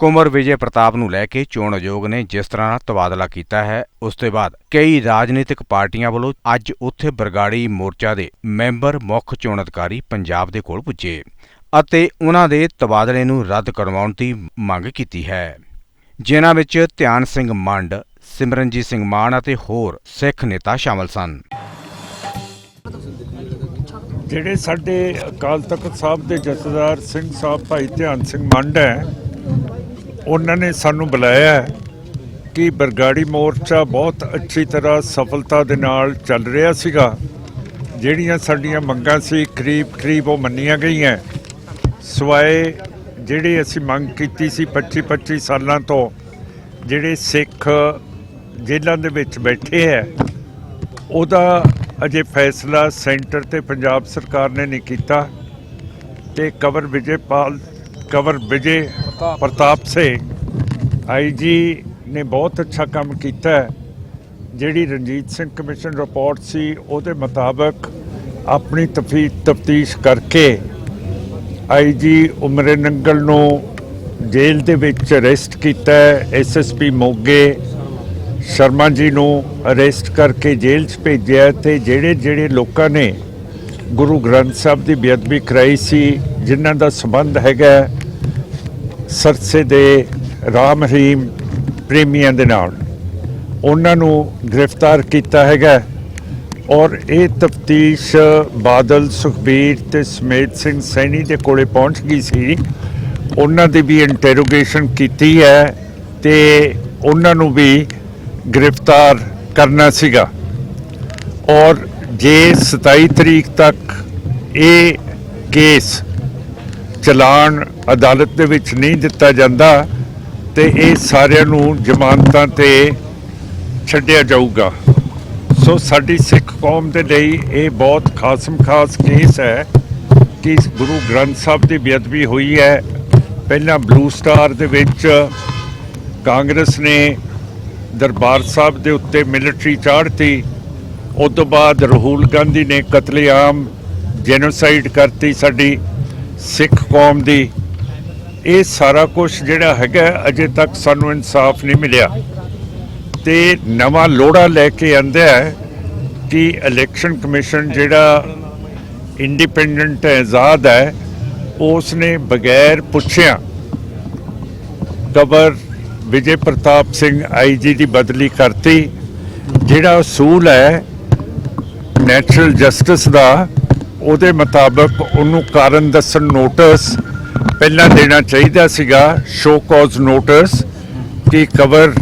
ਕੁਮਰ ਵਿਜੇ ਪ੍ਰਤਾਪ ਨੂੰ ਲੈ ਕੇ ਚੋਣ ਆਯੋਗ ਨੇ ਜਿਸ ਤਰ੍ਹਾਂ ਤਬਾਦਲਾ ਕੀਤਾ ਹੈ, ਉਸ ਤੋਂ ਬਾਅਦ ਕਈ ਰਾਜਨੀਤਿਕ ਪਾਰਟੀਆਂ ਵੱਲੋਂ ਅੱਜ ਉੱਥੇ ਬਰਗਾੜੀ ਮੋਰਚਾ ਦੇ ਮੈਂਬਰ ਮੁੱਖ ਚੋਣ ਅਧਿਕਾਰੀ ਪੰਜਾਬ ਦੇ ਕੋਲ ਪੁੱਜੇ ਅਤੇ ਉਹਨਾਂ ਦੇ ਤਬਾਦਲੇ ਨੂੰ ਰੱਦ ਕਰਵਾਉਣ ਦੀ ਮੰਗ ਕੀਤੀ ਹੈ। ਜਿਨ੍ਹਾਂ ਵਿੱਚ ਧਿਆਨ ਸਿੰਘ ਮੰਡ, ਸਿਮਰਨਜੀਤ ਸਿੰਘ ਮਾਨ ਅਤੇ ਹੋਰ ਸਿੱਖ ਨੇਤਾ ਸ਼ਾਮਲ ਸਨ। ਜਿਹੜੇ ਸਾਡੇ ਅਕਾਲ ਤਖਤ ਸਾਹਿਬ ਦੇ ਜਥੇਦਾਰ ਸਿੰਘ ਸਾਹਿਬ ਭਾਈ ਧਿਆਨ ਸਿੰਘ ਮੰਡ ਹੈ ਉਹਨਾਂ ਨੇ ਸਾਨੂੰ ਬੁਲਾਇਆ ਕਿ ਬਰਗਾੜੀ ਮੋਰਚਾ ਬਹੁਤ ਅੱਛੀ ਤਰ੍ਹਾਂ ਸਫਲਤਾ ਦੇ ਨਾਲ ਚੱਲ ਰਿਹਾ ਸੀਗਾ। ਜਿਹੜੀਆਂ ਸਾਡੀਆਂ ਮੰਗਾਂ ਸੀ ਕਰੀਬ ਕਰੀਬ ਉਹ ਮੰਨੀਆਂ ਗਈਆਂ। ਸਵਾਏ ਜਿਹੜੇ ਅਸੀਂ ਮੰਗ ਕੀਤੀ ਸੀ 25 25 ਸਾਲਾਂ ਤੋਂ, ਜਿਹੜੇ ਸਿੱਖ ਜੇਲ੍ਹਾਂ ਦੇ ਵਿੱਚ ਬੈਠੇ ਹੈ, ਉਹਦਾ ਅਜੇ ਫੈਸਲਾ ਸੈਂਟਰ ਤੇ ਪੰਜਾਬ ਸਰਕਾਰ ਨੇ ਨਹੀਂ ਕੀਤਾ ਤੇ cover Vijaypal, cover Vijay Pratap Singh IG ਨੇ ਬਹੁਤ ਅੱਛਾ ਕੰਮ ਕੀਤਾ ਹੈ। ਜਿਹੜੀ ਰਣਜੀਤ ਸਿੰਘ ਕਮਿਸ਼ਨ ਰਿਪੋਰਟ ਸੀ, ਉਹਦੇ ਮੁਤਾਬਕ ਆਪਣੀ ਤਫਤੀਸ਼ ਕਰਕੇ ਆਈਜੀ ਉਮਰੇ ਨੰਗਲ ਨੂੰ ਜੇਲ੍ਹ ਦੇ ਵਿੱਚ ਅਰੈਸਟ ਕੀਤਾ ਹੈ। ਐਸਐਸਪੀ ਮੋਗੇ ਸ਼ਰਮਾ ਜੀ ਨੂੰ ਅਰੈਸਟ ਕਰਕੇ ਜੇਲ੍ਹ 'ਚ ਭੇਜਿਆ ਤੇ ਜਿਹੜੇ ਜਿਹੜੇ ਲੋਕਾਂ ਨੇ ਗੁਰੂ ਗ੍ਰੰਥ ਸਾਹਿਬ ਦੀ ਬੇਅਦਬੀ ਕਰਾਈ ਸੀ, ਜਿਨ੍ਹਾਂ ਦਾ ਸੰਬੰਧ ਹੈਗਾ ਸਰਸੇ ਦੇ ਰਾਮ ਰਹੀਮ ਪ੍ਰੇਮੀਆਂ ਦੇ ਨਾਲ। ਉਹਨਾਂ ਨੂੰ ਗ੍ਰਿਫਤਾਰ ਕੀਤਾ ਹੈਗਾ ਔਰ ਇਹ ਤਫਤੀਸ਼ ਬਾਦਲ ਸੁਖਬੀਰ ਤੇ ਸਮੇਤ ਸਿੰਘ ਸੈਣੀ ਦੇ ਕੋਲੇ ਪਹੁੰਚ ਗਈ ਸੀ। ਉਹਨਾਂ ਦੀ ਵੀ ਇੰਟਰੋਗੇਸ਼ਨ ਕੀਤੀ ਹੈ ਤੇ ਉਹਨਾਂ ਨੂੰ ਵੀ ਗ੍ਰਿਫਤਾਰ ਕਰਨਾ ਸੀਗਾ। ਔਰ ਜੇ 27 ਤਰੀਕ ਤੱਕ ਇਹ ਕੇਸ ਚਲਾਨ ਅਦਾਲਤ ਦੇ ਵਿੱਚ ਨਹੀਂ ਦਿੱਤਾ ਜਾਂਦਾ ਤੇ ਇਹ ਸਾਰਿਆਂ ਨੂੰ ਜ਼ਮਾਨਤਾਂ ਤੇ ਛੱਡਿਆ ਜਾਊਗਾ। ਸੋ ਸਾਡੀ ਸਿੱਖ ਕੌਮ ਦੇ ਲਈ ਇਹ ਬਹੁਤ ਖਾਸਮ ਖਾਸ ਕੇਸ ਹੈ ਕਿ ਗੁਰੂ ਗ੍ਰੰਥ ਸਾਹਿਬ ਦੀ ਬੇਅਦਬੀ ਹੋਈ ਹੈ। ਪਹਿਲਾਂ ਬਲੂ ਸਟਾਰ ਦੇ ਵਿੱਚ ਕਾਂਗਰਸ ਨੇ ਦਰਬਾਰ ਸਾਹਿਬ ਦੇ ਉੱਤੇ ਮਿਲਟਰੀ ਚਾੜਤੀ ਉਸ ਤੋਂ ਬਾਅਦ ਰਾਹੁਲ ਗਾਂਧੀ ਨੇ ਕਤਲੇਆਮ ਜੈਨੋਸਾਈਡ ਕਰਤੀ ਸਾਡੀ। ਸਿੱਖ ਕੌਮ ਦੀ, ਇਹ ਸਾਰਾ ਕੁਝ ਜਿਹੜਾ ਹੈਗਾ ਅਜੇ ਤੱਕ ਸਾਨੂੰ ਇਨਸਾਫ ਨਹੀਂ ਮਿਲਿਆ। ਤੇ ਨਵਾਂ ਲੋੜਾ ਲੈ ਕੇ ਆਂਦਾ ਹੈ ਕਿ ਇਲੈਕਸ਼ਨ ਕਮਿਸ਼ਨ ਜਿਹੜਾ ਇੰਡੀਪੈਂਡੈਂਟ ਹੈ ਆਜ਼ਾਦ ਹੈ ਉਸ ਨੇ ਬਗੈਰ ਪੁੱਛਿਆ ਕਬਰ ਵਿਜੇ ਪ੍ਰਤਾਪ ਸਿੰਘ ਆਈਜੀ ਦੀ ਬਦਲੀ ਕਰਤੀ। ਜਿਹੜਾ ਅਸੂਲ ਹੈ ਨੈਚੁਰਲ ਜਸਟਿਸ ਦਾ ਉਹਦੇ ਮੁਤਾਬਕ ਉਹਨੂੰ ਕਾਰਨ ਦੱਸਣ ਨੋਟਿਸ ਪਹਿਲਾਂ ਦੇਣਾ ਚਾਹੀਦਾ ਸੀਗਾ ਸ਼ੋ ਕਾਜ਼ ਨੋਟਿਸ ਕਿ ਕਵਰ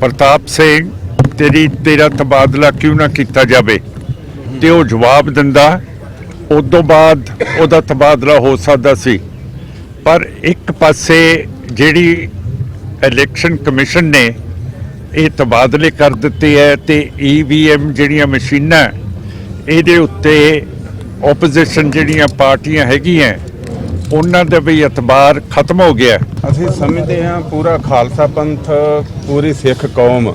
ਪ੍ਰਤਾਪ ਸਿੰਘ ਤੇਰੀ, ਤੇਰਾ ਤਬਾਦਲਾ ਕਿਉਂ ਨਾ ਕੀਤਾ ਜਾਵੇ। ਤੇ ਉਹ ਜਵਾਬ ਦਿੰਦਾ ਉਸ ਤੋਂ ਬਾਅਦ ਉਹਦਾ ਤਬਾਦਲਾ ਹੋ ਸਕਦਾ ਸੀ। ਪਰ ਇੱਕ ਪਾਸੇ ਜਿਹੜੀ ਇਲੈਕਸ਼ਨ ਕਮਿਸ਼ਨ ਨੇ ਇਹ ਤਬਾਦਲੇ ਕਰ ਦਿੱਤੇ ਹੈ ਤੇ ਈਵੀਐਮ ਜਿਹੜੀਆਂ ਮਸ਼ੀਨਾਂ, ਇਹਦੇ ਉੱਤੇ ਆਪੋਜੀਸ਼ਨ ਜਿਹੜੀਆਂ ਪਾਰਟੀਆਂ ਹੈਗੀਆਂ, ਉਹਨਾਂ ਦਾ ਵੀ ਇਤਬਾਰ ਖਤਮ ਹੋ ਗਿਆ। ਅਸੀਂ ਸਮਝਦੇ ਹਾਂ ਪੂਰਾ ਖਾਲਸਾ ਪੰਥ, ਪੂਰੀ ਸਿੱਖ ਕੌਮ।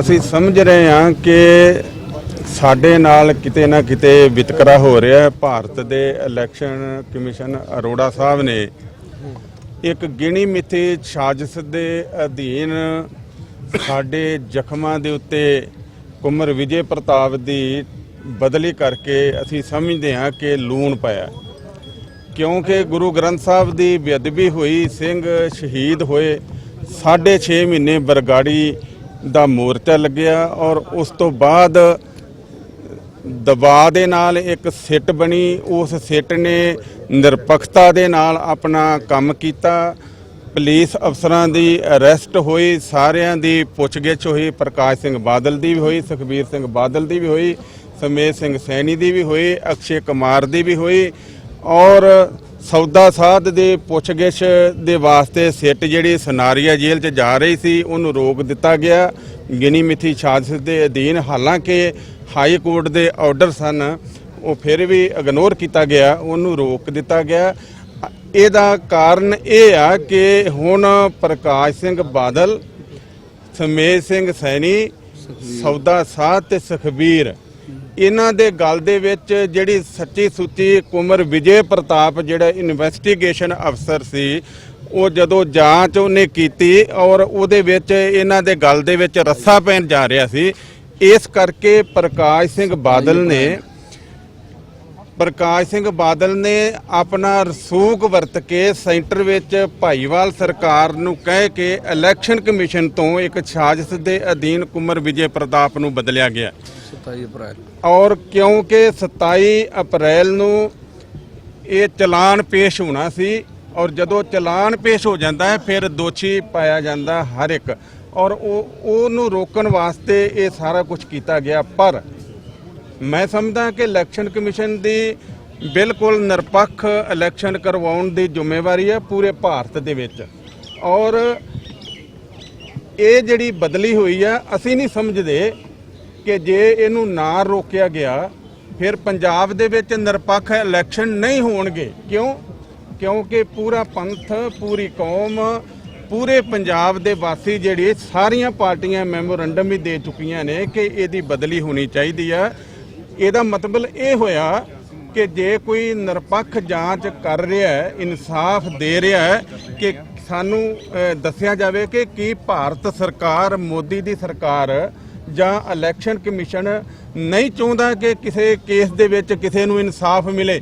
ਅਸੀਂ ਸਮਝ ਰਹੇ ਹਾਂ ਕਿ ਸਾਡੇ ਨਾਲ ਕਿਤੇ ਨਾ ਕਿਤੇ ਵਿਤਕਰਾ ਹੋ ਰਿਹਾ ਹੈ। ਭਾਰਤ ਦੇ ਇਲੈਕਸ਼ਨ ਕਮਿਸ਼ਨ ਅਰੋੜਾ ਸਾਹਿਬ ਨੇ ਇੱਕ ਗਿਣੀ ਮਿਥੀ ਸਾਜ਼ਿਸ਼ ਦੇ ਅਧੀਨ ਸਾਡੇ ਜ਼ਖਮਾਂ ਦੇ ਉੱਤੇ ਕੁਮਰ ਵਿਜੇ ਪ੍ਰਤਾਪ ਦੀ ਬਦਲੀ ਕਰਕੇ ਅਸੀਂ ਸਮਝਦੇ ਹਾਂ ਕਿ ਲੂਣ ਪਾਇਆ। ਕਿਉਂਕਿ ਗੁਰੂ ਗ੍ਰੰਥ ਸਾਹਿਬ ਦੀ ਬੇਅਦਬੀ ਹੋਈ, ਸਿੰਘ ਸ਼ਹੀਦ ਹੋਏ 6.5 ਮਹੀਨੇ ਬਰਗਾੜੀ ਦਾ ਮੋਰਚਾ ਲੱਗਿਆ ਔਰ ਉਸ ਤੋਂ ਬਾਅਦ ਦਬਾਅ ਦੇ ਨਾਲ ਇੱਕ ਸਿੱਟ ਬਣੀ। ਉਸ ਸਿੱਟ ਨੇ ਨਿਰਪੱਖਤਾ ਦੇ ਨਾਲ ਆਪਣਾ ਕੰਮ ਕੀਤਾ। ਪੁਲਿਸ ਅਫਸਰਾਂ ਦੀ ਅਰੈਸਟ ਹੋਈ, ਸਾਰਿਆਂ ਦੀ ਪੁੱਛਗਿੱਛ ਹੋਈ, ਪ੍ਰਕਾਸ਼ ਸਿੰਘ ਬਾਦਲ ਦੀ ਵੀ ਹੋਈ, ਸੁਖਬੀਰ ਸਿੰਘ ਬਾਦਲ ਦੀ ਵੀ ਹੋਈ। ਸਮੇਤ ਸਿੰਘ ਸੈਣੀ ਦੀ ਵੀ ਹੋਈ, ਅਕਸ਼ੇ ਕੁਮਾਰ ਦੀ ਵੀ ਹੋਈ ਔਰ ਸੌਦਾ ਸਾਧ ਦੇ ਪੁੱਛਗਿੱਛ ਦੇ ਵਾਸਤੇ ਸਿੱਟ ਜਿਹੜੀ ਸਨਾਰੀਆ ਜੇਲ੍ਹ 'ਚ ਜਾ ਰਹੀ ਸੀ, ਉਹਨੂੰ ਰੋਕ ਦਿੱਤਾ ਗਿਆ। ਗਿਨੀ ਮਿਥੀ ਸਾਜ਼ਿਸ਼ ਦੇ ਅਧੀਨ ਹਾਲਾਂਕਿ ਹਾਈ ਕੋਰਟ ਦੇ ਆਰਡਰ ਸਨ, ਉਹ ਫਿਰ ਵੀ ਇਗਨੋਰ ਕੀਤਾ ਗਿਆ, ਉਹਨੂੰ ਰੋਕ ਦਿੱਤਾ ਗਿਆ। ਇਹਦਾ ਕਾਰਨ ਇਹ ਆ ਕਿ ਹੁਣ ਪ੍ਰਕਾਸ਼ ਸਿੰਘ ਬਾਦਲ ਸਮੇਤ ਸਿੰਘ ਸੈਣੀ, ਸੌਦਾ ਸਾਧ ਤੇ ਸੁਖਬੀਰ ਇਹਨਾਂ ਦੇ ਗੱਲ ਦੇ ਵਿੱਚ ਜਿਹੜੀ ਸੱਚੀ ਸੁੱਚੀ ਕੁਮਰ ਵਿਜੇ ਪ੍ਰਤਾਪ ਜਿਹੜਾ ਇਨਵੈਸਟੀਗੇਸ਼ਨ ਅਫਸਰ ਸੀ, ਉਹ ਜਦੋਂ ਜਾਂਚ ਉਹਨੇ ਕੀਤੀ ਔਰ ਉਹਦੇ ਵਿੱਚ ਇਹਨਾਂ ਦੇ ਗੱਲ ਦੇ ਵਿੱਚ ਰੱਸਾ ਪੈਣ ਜਾ ਰਿਹਾ ਸੀ। ਇਸ ਕਰਕੇ ਪ੍ਰਕਾਸ਼ ਸਿੰਘ ਬਾਦਲ ਨੇ ਪ੍ਰਕਾਸ਼ ਸਿੰਘ ਬਾਦਲ ਨੇ ਆਪਣਾ ਰਸੂਖ ਵਰਤ ਕੇ ਸੈਂਟਰ ਵਿੱਚ ਭਾਈਵਾਲ ਸਰਕਾਰ ਨੂੰ ਕਹਿ ਕੇ ਇਲੈਕਸ਼ਨ ਕਮਿਸ਼ਨ ਤੋਂ ਇੱਕ ਸਾਜ਼ਿਸ਼ ਦੇ ਅਧੀਨ ਕੁਮਰ ਵਿਜੇ ਪ੍ਰਤਾਪ ਨੂੰ ਬਦਲਿਆ ਗਿਆ। 27 ਅਪ੍ਰੈਲ। ਔਰ ਕਿਉਂਕਿ 27 ਅਪ੍ਰੈਲ ਨੂੰ ਇਹ ਚਲਾਨ ਪੇਸ਼ ਹੋਣਾ ਸੀ ਔਰ ਜਦੋਂ ਚਲਾਨ ਪੇਸ਼ ਹੋ ਜਾਂਦਾ ਹੈ, ਫਿਰ ਦੋਸ਼ੀ ਪਾਇਆ ਜਾਂਦਾ ਹਰ ਇੱਕ। ਔਰ ਉਹ, ਉਹਨੂੰ ਰੋਕਣ ਵਾਸਤੇ ਇਹ ਸਾਰਾ ਕੁਝ ਕੀਤਾ ਗਿਆ। ਪਰ ਮੈਂ ਸਮਝਦਾ ਕਿ ਇਲੈਕਸ਼ਨ ਕਮਿਸ਼ਨ ਦੀ ਬਿਲਕੁਲ ਨਿਰਪੱਖ ਇਲੈਕਸ਼ਨ ਕਰਵਾਉਣ ਦੀ ਜ਼ਿੰਮੇਵਾਰੀ ਹੈ ਪੂਰੇ ਭਾਰਤ ਦੇ ਵਿੱਚ। ਔਰ ਇਹ ਜਿਹੜੀ ਬਦਲੀ ਹੋਈ ਆ, ਅਸੀਂ ਨਹੀਂ ਸਮਝਦੇ ਕਿ ਜੇ ਇਹਨੂੰ ਨਾ ਰੋਕਿਆ ਗਿਆ, ਫਿਰ ਪੰਜਾਬ ਦੇ ਵਿੱਚ ਨਿਰਪੱਖ ਇਲੈਕਸ਼ਨ ਨਹੀਂ ਹੋਣਗੇ। ਕਿਉਂ? ਕਿਉਂਕਿ ਪੂਰਾ ਪੰਥ, ਪੂਰੀ ਕੌਮ, ਪੂਰੇ ਪੰਜਾਬ ਦੇ ਵਾਸੀ ਜਿਹੜੇ ਸਾਰੀਆਂ ਪਾਰਟੀਆਂ ਮੈਮੋਰੰਡਮ ਵੀ ਦੇ ਚੁੱਕੀਆਂ ਨੇ ਕਿ ਇਹਦੀ ਬਦਲੀ ਹੋਣੀ ਚਾਹੀਦੀ ਆ। ਇਹਦਾ ਮਤਲਬ ਇਹ ਹੋਇਆ ਕਿ ਜੇ ਕੋਈ ਨਿਰਪੱਖ ਜਾਂਚ ਕਰ ਰਿਹਾ ਹੈ, ਇਨਸਾਫ ਦੇ ਰਿਹਾ ਹੈ, ਕਿ ਸਾਨੂੰ ਦੱਸਿਆ ਜਾਵੇ ਕਿ ਕੀ ਭਾਰਤ ਸਰਕਾਰ, ਮੋਦੀ ਦੀ ਸਰਕਾਰ ਜਾਂ ਇਲੈਕਸ਼ਨ ਕਮਿਸ਼ਨ ਨਹੀਂ ਚਾਹੁੰਦਾ ਕਿ ਕਿਸੇ ਕੇਸ ਦੇ ਵਿੱਚ ਕਿਸੇ ਨੂੰ ਇਨਸਾਫ ਮਿਲੇ।